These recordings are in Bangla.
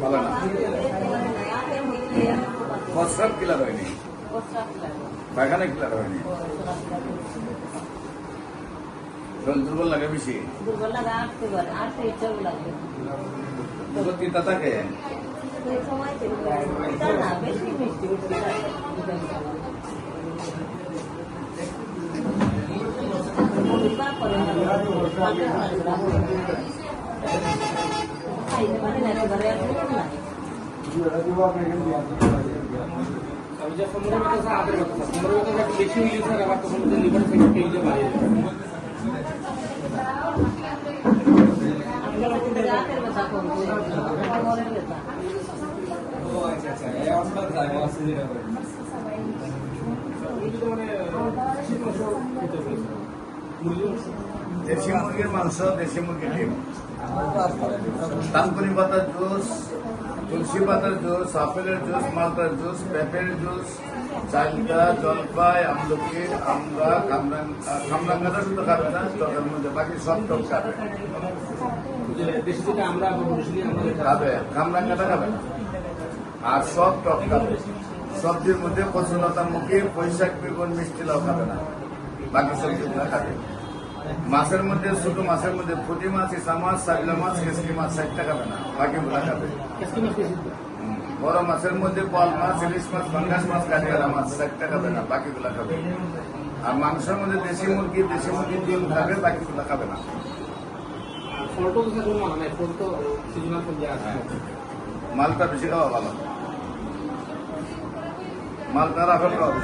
ভালো না প্রস্রাব ক্লিয়ার হয়নি পায়খানা ক্লিয়ার হয়নি শরীর দুর্বল লাগে বেশি দুর্বল লাগা আটতে পারে আটতে ইচ্ছাও লাগে দুধ তিতা থাকে সেই আমি যে মিটার স্যার আগের কথা মিটার একটু বেশি হইলে স্যার আবার তখন লিভার থেকে পেইলে বাইরে আমি কিন্তু রাতের ব্যথা কমছে কোমরের ব্যথা তো শীত মাংস খেতে হবে মুরগি মাংস দেশি মুরগির মাংস, দেশি মুরগির ডিম। তালকুনি পাতার জুস তুলসী পাতার জুস আপেলের জুস মালটার জুস পেঁপের জুস চালটা জলপাই আমলকি আমরা কামরাঙ্গাটা শুধু খাবে না টকের মধ্যে বাকি সব টক খাবে। খাবে কামরাঙ্গাটা খাবে না। আর সব টক খাবে। সবজির মধ্যে কচুলতা মুখে বৈশাখ বেগুন মিষ্টি লাউ খাবে না। বাকি সবজিগুলো খাবে। মাছের মধ্যে ছোট মাছের মধ্যে পুঁটি মাছ ইসা মাছ সাবিলা মাছ কেসকি মাছ ষাটটা খাবে না খাবে মাছ বেশি হুম। বড় মাছের মধ্যে বল মাছ ইলিশ মাছ পাঙ্গাস মাছ কাঠিয়ারা মাছ ষাটটা খাবে না বাকিগুলো খাবে আর মাংসের মধ্যে দেশি মুরগি দেশি মুরগির ডিম খাবে বাকিগুলো খাবে না। আছে। মালটা বেশি খাওয়া ভালো। মালটা রাখার খাওয়া।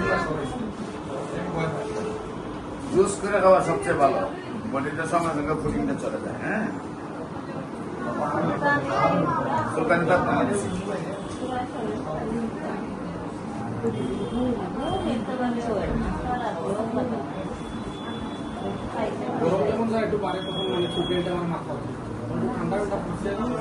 জুস করে খাওয়া সবচেয়ে ভালো। বডিতে সঙ্গে সঙ্গে ফুটিংটা চলে যায় হ্যাঁ? স্যার একটু পারে তখন মানে এটা আমার মাথা ঠান্ডা ঠান্ডা